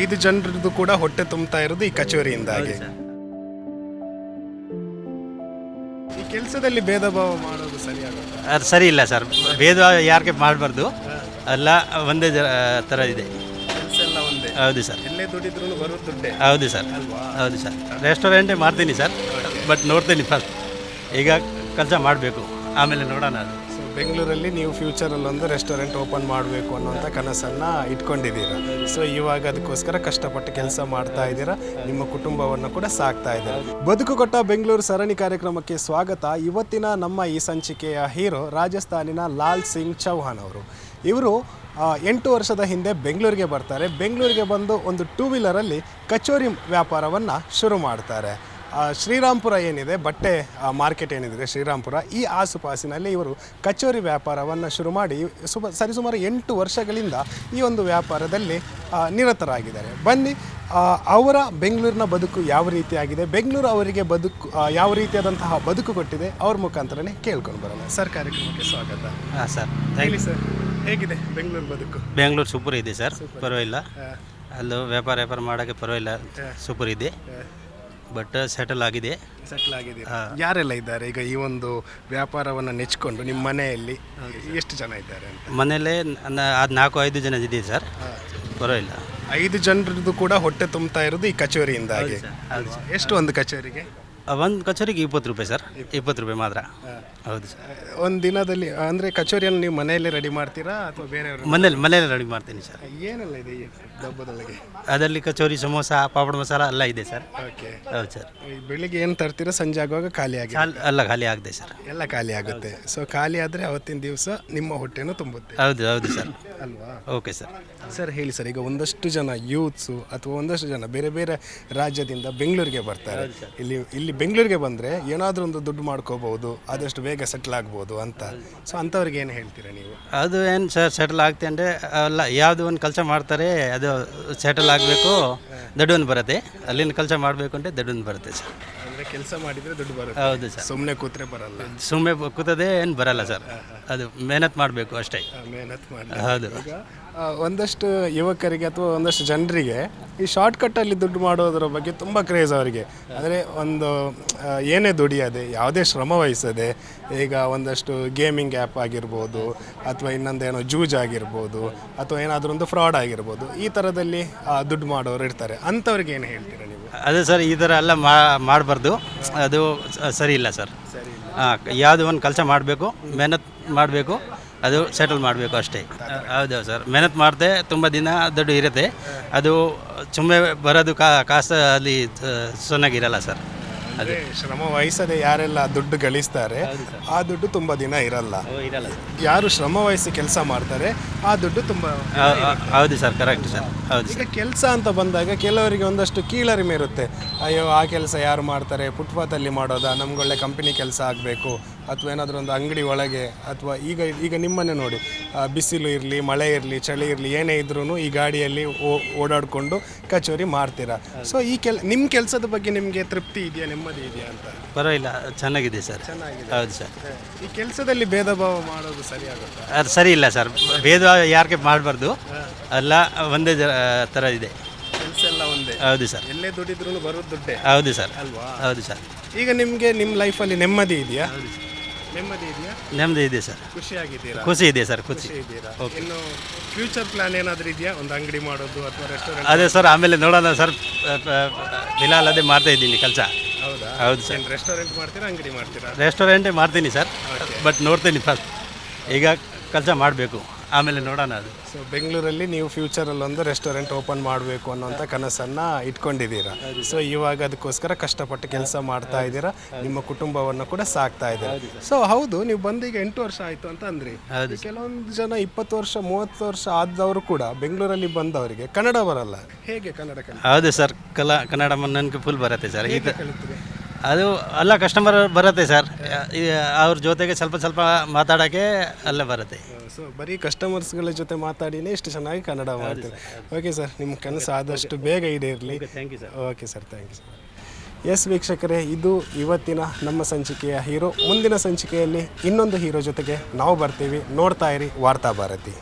ಐದು ಜನರದ್ದು ಕೂಡ ಹೊಟ್ಟೆ ತುಂಬ್ತಾ ಇರೋದು ಈ ಕಚೇರಿಯಿಂದಾಗಿ. ಈ ಕೆಲಸದಲ್ಲಿ ಭೇದ ಭಾವ ಮಾಡೋದು ಸರಿಯಾಗುತ್ತೆ? ಅದು ಸರಿ ಇಲ್ಲ ಸರ್. ಭೇದ ಯಾರಿಗೆ ಮಾಡಬಾರ್ದು. ಅಲ್ಲ ಒಂದೇ ಜ ಥರ ಇದೆ. ಕೆಲಸ ಎಲ್ಲ ಒಂದೇ. ಹೌದು ಸರ್. ಎಲ್ಲೇ ದುಡಿದ್ರು ಬರೋದು ದುಡ್ಡೇ. ಹೌದು ಸರ್. ಹೌದು ಸರ್. ರೆಸ್ಟೋರೆಂಟೇ ಮಾಡ್ತೀನಿ ಸರ್. ಬಟ್ ನೋಡ್ತೀನಿ ಫಸ್ಟ್. ಈಗ ಕೆಲಸ ಮಾಡಬೇಕು. ಆಮೇಲೆ ನೋಡೋಣ ಅದು. ಬೆಂಗಳೂರಲ್ಲಿ ನೀವು ಫ್ಯೂಚರಲ್ಲಿ ಒಂದು ರೆಸ್ಟೋರೆಂಟ್ ಓಪನ್ ಮಾಡಬೇಕು ಅನ್ನೋಂಥ ಕನಸನ್ನು ಇಟ್ಕೊಂಡಿದ್ದೀರಾ? ಸೊ ಇವಾಗ ಅದಕ್ಕೋಸ್ಕರ ಕಷ್ಟಪಟ್ಟು ಕೆಲಸ ಮಾಡ್ತಾ ಇದ್ದೀರಾ? ನಿಮ್ಮ ಕುಟುಂಬವನ್ನು ಕೂಡ ಸಾಕ್ತಾ ಇದ್ದೀರಾ? ಬದುಕು ಕೊಟ್ಟ ಬೆಂಗಳೂರು ಸರಣಿ ಕಾರ್ಯಕ್ರಮಕ್ಕೆ ಸ್ವಾಗತ. ಇವತ್ತಿನ ನಮ್ಮ ಈ ಸಂಚಿಕೆಯ ಹೀರೋ ರಾಜಸ್ಥಾನಿನ ಲಾಲ್ ಸಿಂಗ್ ಚೌಹಾನ್ ಅವರು. ಇವರು ಎಂಟು ವರ್ಷದ ಹಿಂದೆ ಬೆಂಗಳೂರಿಗೆ ಬರ್ತಾರೆ. ಬೆಂಗಳೂರಿಗೆ ಬಂದು ಒಂದು ಟೂ ವೀಲರಲ್ಲಿ ಕಚೋರಿ ವ್ಯಾಪಾರವನ್ನು ಶುರು ಮಾಡ್ತಾರೆ. ಶ್ರೀರಾಮ್ಪುರ ಏನಿದೆ ಬಟ್ಟೆ ಮಾರ್ಕೆಟ್ ಏನಿದೆ ಶ್ರೀರಾಮ್ಪುರ ಈ ಆಸುಪಾಸಿನಲ್ಲಿ ಇವರು ಕಚೋರಿ ವ್ಯಾಪಾರವನ್ನು ಶುರು ಮಾಡಿ ಸುಮ ಸರಿಸುಮಾರು ಎಂಟು ವರ್ಷಗಳಿಂದ ಈ ಒಂದು ವ್ಯಾಪಾರದಲ್ಲಿ ನಿರತರಾಗಿದ್ದಾರೆ. ಬನ್ನಿ ಅವರ ಬೆಂಗಳೂರಿನ ಬದುಕು ಯಾವ ರೀತಿಯಾಗಿದೆ ಬೆಂಗಳೂರು ಅವರಿಗೆ ಬದುಕು ಯಾವ ರೀತಿಯಾದಂತಹ ಬದುಕು ಕೊಟ್ಟಿದೆ ಅವ್ರ ಮುಖಾಂತರನೇ ಕೇಳ್ಕೊಂಡು ಬರೋಣ. ಸರ್ ಕಾರ್ಯಕ್ರಮಕ್ಕೆ ಸ್ವಾಗತ. ಹಾಂ ಸರ್. ಹೇಳಿ ಸರ್ ಹೇಗಿದೆ ಬೆಂಗಳೂರು ಬದುಕು? ಬೆಂಗಳೂರು ಸೂಪರ್ ಇದೆ ಸರ್ ಪರವಾಗಿಲ್ಲ. ಅಲ್ಲೂ ವ್ಯಾಪಾರ ವ್ಯಾಪಾರ ಮಾಡೋಕ್ಕೆ ಪರವಾಗಿಲ್ಲ ಸೂಪರ್ ಇದೆ. ಬಟ್ ಸೆಟಲ್ ಆಗಿದೆ. ಸೆಟಲ್ ಆಗಿದೆ. ಯಾರೆಲ್ಲ ಇದ್ದಾರೆ? ಈಗ ಈ ಒಂದು ವ್ಯಾಪಾರವನ್ನು ನೆಚ್ಕೊಂಡು ನಿಮ್ಮ ಮನೆಯಲ್ಲಿ ಎಷ್ಟು ಜನ ಇದ್ದಾರೆ ಅಂತ? ಮನೇಲೇ ಅದು ನಾಲ್ಕು ಐದು ಜನ ಇದೆ ಸರ್. ಪರವಾಗಿಲ್ಲ. ಐದು ಜನರದ್ದು ಕೂಡ ಹೊಟ್ಟೆ ತುಂಬ್ತಾ ಇರೋದು ಈ ಕಚೇರಿಯಿಂದಾಗಿ. ಎಷ್ಟು ಒಂದು ಕಚೇರಿಗೆ? ಒಂದು ಕಚೋರಿಗೆ ಇಪ್ಪತ್ತು ರೂಪಾಯಿ ಸರ್. ಇಪ್ಪತ್ತು ರೂಪಾಯಿ ಮಾತ್ರ. ಹೌದು ಸರ್. ಒಂದು ದಿನದಲ್ಲಿ ಅಂದರೆ ಕಚೋರಿಯನ್ನು ನೀವು ಮನೆಯಲ್ಲೇ ರೆಡಿ ಮಾಡ್ತೀರಾ ಅಥವಾ ಬೇರೆ ಮನೇಲಿ ಮನೇಲಿ ರೆಡಿ ಮಾಡ್ತೀನಿ ಸರ್. ಏನೆಲ್ಲ ಇದೆ ಈ ಡಬ್ಬದೊಳಗೆ? ಅದರಲ್ಲಿ ಕಚೋರಿ ಸಮೋಸ ಪಾಪಡ್ ಮಸಾಲ ಎಲ್ಲ ಇದೆ ಸರ್. ಓಕೆ. ಹೌದು ಸರ್. ಬೆಳಿಗ್ಗೆ ಏನು ತರ್ತೀರಾ? ಸಂಜೆ ಆಗುವಾಗ ಖಾಲಿ ಆಗಿ ಅಲ್ಲ ಎಲ್ಲ ಖಾಲಿ ಆಗಿದೆ ಸರ್. ಎಲ್ಲ ಖಾಲಿ ಆಗುತ್ತೆ. ಸೊ ಖಾಲಿ ಆದರೆ ಅವತ್ತಿನ ದಿವಸ ನಿಮ್ಮ ಹೊಟ್ಟೆನೂ ತುಂಬುತ್ತೆ. ಹೌದು ಹೌದು ಸರ್. ಅಲ್ವಾ? Okay sir. ಸರ್ ಹೇಳಿ ಸರ್ ಈಗ ಒಂದಷ್ಟು ಜನ ಯೂತ್ಸು ಅಥವಾ ಒಂದಷ್ಟು ಜನ ಬೇರೆ ಬೇರೆ ರಾಜ್ಯದಿಂದ ಬೆಂಗಳೂರಿಗೆ ಬರ್ತಾರೆ. ಇಲ್ಲಿ ಇಲ್ಲಿ ಬೆಂಗಳೂರಿಗೆ ಬಂದರೆ ಏನಾದರೂ ಒಂದು ದುಡ್ಡು ಮಾಡ್ಕೋಬಹುದು ಆದಷ್ಟು ಬೇಗ ಸೆಟ್ಲ್ ಆಗ್ಬೋದು ಅಂತ. ಸೊ ಅಂಥವ್ರಿಗೆ ಏನು ಹೇಳ್ತೀರಾ ನೀವು? ಅದು ಏನು ಸರ್ ಸೆಟಲ್ ಆಗ್ತೆ ಅಂದರೆ ಅಲ್ಲ ಯಾವುದು ಒಂದು ಕೆಲಸ ಮಾಡ್ತಾರೆ ಅದು ಸೆಟಲ್ ಆಗಬೇಕು ದಡ್ಡೊಂದು ಬರುತ್ತೆ. ಅಲ್ಲಿನ ಕೆಲಸ ಮಾಡಬೇಕು ಅಂದರೆ ದಡ್ಡೊಂದು ಬರುತ್ತೆ ಸರ್. ಅಂದರೆ ಕೆಲಸ ಮಾಡಿದರೆ ದುಡ್ಡು ಬರುತ್ತೆ. ಹೌದು ಸರ್. ಸುಮ್ಮನೆ ಕೂತ್ರೆ ಬರಲ್ಲ. ಸುಮ್ಮನೆ ಕೂತದೆ ಏನು ಬರಲ್ಲ ಸರ್. ಅದು ಮೆಹನತ್ ಮಾಡಬೇಕು ಅಷ್ಟೇ. ಮೆಹನತ್ ಮಾಡಿ ಹೌದು. ಈಗ ಆ, ಒಂದಷ್ಟು ಯುವಕರಿಗೆ ಅಥವಾ ಒಂದಷ್ಟು ಜನರಿಗೆ ಈ ಶಾರ್ಟ್ಕಟ್ಟಲ್ಲಿ ದುಡ್ಡು ಮಾಡೋದ್ರ ಬಗ್ಗೆ ತುಂಬ ಕ್ರೇಜ್ ಅವರಿಗೆ. ಅಂದರೆ ಒಂದು ಆ, ಏನೇ ದುಡಿಯದೆ ಯಾವುದೇ ಶ್ರಮ ವಹಿಸದೆ ಈಗ ಒಂದಷ್ಟು ಗೇಮಿಂಗ್ ಆ್ಯಪ್ ಆಗಿರ್ಬೋದು ಅಥವಾ ಇನ್ನೊಂದೇನೋ ಜೂಜ್ ಆಗಿರ್ಬೋದು ಅಥವಾ ಏನಾದರೂ ಒಂದು ಫ್ರಾಡ್ ಆಗಿರ್ಬೋದು ಈ ಥರದಲ್ಲಿ ಆ, ದುಡ್ಡು ಮಾಡೋರು ಇರ್ತಾರೆ. ಅಂಥವ್ರಿಗೆ ಏನು ಹೇಳ್ತೀರಾ ನೀವು? ಅದೇ ಸರ್ ಈ ಥರ ಎಲ್ಲ ಮಾಡಬಾರ್ದು. ಅದು ಸರಿ ಇಲ್ಲ ಸರ್. ಹಾಂ ಯಾವುದು ಒಂದು ಕೆಲಸ ಮಾಡಬೇಕು, ಮೆಹನತ್ ಮಾಡಬೇಕು, ಅದು ಸೆಟಲ್ ಮಾಡಬೇಕು ಅಷ್ಟೇ. ಹೌದು ಸರ್. ಮೆಹನತ್ ಮಾಡಿದೆ ತುಂಬ ದಿನ ದುಡ್ಡು ಇರುತ್ತೆ. ಅದು ಸುಮ್ಮನೆ ಬರೋದು ಕಾ ಕಾಸು ಅಲ್ಲಿ ಸೊನ್ನಾಗಿರಲ್ಲ ಸರ್. ಅಂದರೆ ಶ್ರಮ ವಹಿಸದೆ ಯಾರೆಲ್ಲ ದುಡ್ಡು ಗಳಿಸ್ತಾರೆ ಆ ದುಡ್ಡು ತುಂಬಾ ದಿನ ಇರಲ್ಲ. ಇರಲ್ಲ ಯಾರು ಶ್ರಮ ವಹಿಸಿ ಕೆಲಸ ಮಾಡ್ತಾರೆ ಆ ದುಡ್ಡು ತುಂಬಾ ಹೌದು ಸರ್ ಕರೆಕ್ಟ್ ಸರ್. ಹೌದು ಈಗ ಕೆಲಸ ಅಂತ ಬಂದಾಗ ಕೆಲವರಿಗೆ ಒಂದಷ್ಟು ಕೀಳರಿಮೆ ಇರುತ್ತೆ. ಅಯ್ಯೋ ಆ ಕೆಲಸ ಯಾರು ಮಾಡ್ತಾರೆ? ಫುಟ್ಪಾತಲ್ಲಿ ಮಾಡೋದಾ? ನಮ್ಗೊಳ್ಳೆ ಕಂಪನಿ ಕೆಲಸ ಆಗಬೇಕು. ಅಥವಾ ಏನಾದರೂ ಒಂದು ಅಂಗಡಿ ಒಳಗೆ ಅಥವಾ ಈಗ ಈಗ ನಿಮ್ಮನ್ನೇ ನೋಡಿ. ಬಿಸಿಲು ಇರಲಿ ಮಳೆ ಇರಲಿ ಚಳಿ ಇರಲಿ ಏನೇ ಇದ್ರೂ ಈ ಗಾಡಿಯಲ್ಲಿ ಓ- ಓಡಾಡಿಕೊಂಡು ಕಚೋರಿ ಮಾಡ್ತೀರಾ ಸೊ ಈ ಕೆಲ್ ನಿಮ್ಮ ಕೆಲಸದ ಬಗ್ಗೆ ನಿಮಗೆ ತೃಪ್ತಿ ಇದೆಯಾ ನೆಮ್ಮದಿ ಇದೆಯಾ ಅಂತ? ಪರವಾಗಿಲ್ಲ ಚೆನ್ನಾಗಿದೆ ಸರ್. ಚೆನ್ನಾಗಿದೆ. ಹೌದು ಸರ್. ಈ ಕೆಲಸದಲ್ಲಿ ಭೇದ ಭಾವ ಮಾಡೋದು ಸರಿಯಾಗುತ್ತಾ? ಅದು ಸರಿ ಇಲ್ಲ ಸರ್. ಭೇದ ಯಾರಿಗೆ ಮಾಡಬಾರ್ದು? ಅಲ್ಲ ಒಂದೇ ಥರ ಇದೆ. ಕೆಲಸ ಎಲ್ಲ ಒಂದೇ? ಹೌದು ಸರ್. ಎಲ್ಲೇ ದುಡಿದ್ರೂ ಬರೋದು ದುಡ್ಡೇ? ಹೌದು ಸರ್. ಅಲ್ವಾ? ಹೌದು ಸರ್. ಈಗ ನಿಮಗೆ ನಿಮ್ಮ ಲೈಫಲ್ಲಿ ನೆಮ್ಮದಿ ಇದೆಯಾ? ನೆಮ್ಮದಿ ಇದೆಯಾ? ನೆಮ್ಮದಿ ಇದೆ ಸರ್. ಖುಷಿಯಾಗಿದ್ದೀರಾ ಖುಷಿ ಇದೆ ಸರ್ ಖುಷಿ. ಖುಷಿ ಇದ್ದೀರಾ ಇನ್ನು ಫ್ಯೂಚರ್ ಪ್ಲಾನ್ ಏನಾದರೂ ಇದೆಯಾ? ಒಂದು ಅಂಗಡಿ ಮಾಡೋದು ಅಥವಾ ರೆಸ್ಟೋರೆಂಟ್ ಅದೇ ಸರ್ ಆಮೇಲೆ ನೋಡೋಣ ಸರ್ ಬಿಲಾಲ್ ಅದೇ ಮಾಡ್ತಾ ಇದ್ದೀನಿ ಕೆಲಸ. ಹೌದಾ? ಹೌದು ಸರ್. ರೆಸ್ಟೋರೆಂಟ್ ಮಾಡ್ತೀರಾ ಅಂಗಡಿ ಮಾಡ್ತೀರಾ? ರೆಸ್ಟೋರೆಂಟೇ ಮಾಡ್ತೀನಿ ಸರ್ ಬಟ್ ನೋಡ್ತೀನಿ ಫಸ್ಟ್ ಈಗ ಕೆಲಸ ಮಾಡಬೇಕು. ಆಮೇಲೆ ನೋಡೋಣ ಅದು. ಸೊ ಬೆಂಗಳೂರಲ್ಲಿ ನೀವು ಫ್ಯೂಚರಲ್ಲಿ ಒಂದು ರೆಸ್ಟೋರೆಂಟ್ ಓಪನ್ ಮಾಡಬೇಕು ಅನ್ನೋಂಥ ಕನಸನ್ನು ಇಟ್ಕೊಂಡಿದ್ದೀರಾ? ಸೊ ಇವಾಗ ಅದಕ್ಕೋಸ್ಕರ ಕಷ್ಟಪಟ್ಟು ಕೆಲಸ ಮಾಡ್ತಾ ಇದ್ದೀರಾ? ನಿಮ್ಮ ಕುಟುಂಬವನ್ನು ಕೂಡ ಸಾಕ್ತಾ ಇದ್ದೀರಾ? ಸೊ ಹೌದು ನೀವು ಬಂದೀಗ ಎಂಟು ವರ್ಷ ಆಯಿತು ಅಂತ ಅಂದ್ರಿ. ಕೆಲವೊಂದು ಜನ ಇಪ್ಪತ್ತು ವರ್ಷ ಮೂವತ್ತು ವರ್ಷ ಆದವರು ಕೂಡ ಬೆಂಗಳೂರಲ್ಲಿ ಬಂದವರಿಗೆ ಕನ್ನಡ ಬರಲ್ಲ. ಹೇಗೆ ಕನ್ನಡ ಹೌದು ಸರ್ ಕಲಾ ಕನ್ನಡ ನನಗೆ ಫುಲ್ ಬರುತ್ತೆ ಸರ್. ಈಗ ಅದು ಎಲ್ಲ ಕಸ್ಟಮರ್ ಬರುತ್ತೆ ಸರ್ ಅವ್ರ ಜೊತೆಗೆ ಸ್ವಲ್ಪ ಸ್ವಲ್ಪ ಮಾತಾಡೋಕ್ಕೆ ಅಲ್ಲೇ ಬರುತ್ತೆ. ಸೊ ಬರೀ ಕಸ್ಟಮರ್ಸ್ಗಳ ಜೊತೆ ಮಾತಾಡಿನೇ ಇಷ್ಟು ಚೆನ್ನಾಗಿ ಕನ್ನಡ ಮಾಡ್ತೀವಿ ಓಕೆ ಸರ್ ನಿಮ್ಮ ಕನಸು ಆದಷ್ಟು ಬೇಗ ಈಡೇರಲಿ thank you sir okay sir thank you sir yes ವೀಕ್ಷಕರೇ ಇದು ಇವತ್ತಿನ ನಮ್ಮ ಸಂಚಿಕೆಯ ಹೀರೋ. ಮುಂದಿನ ಸಂಚಿಕೆಯಲ್ಲಿ ಇನ್ನೊಂದು ಹೀರೋ ಜೊತೆಗೆ ನಾವು ಬರ್ತೀವಿ. ನೋಡ್ತಾ ಇರಿ ವಾರ್ತಾ ಭಾರತಿ.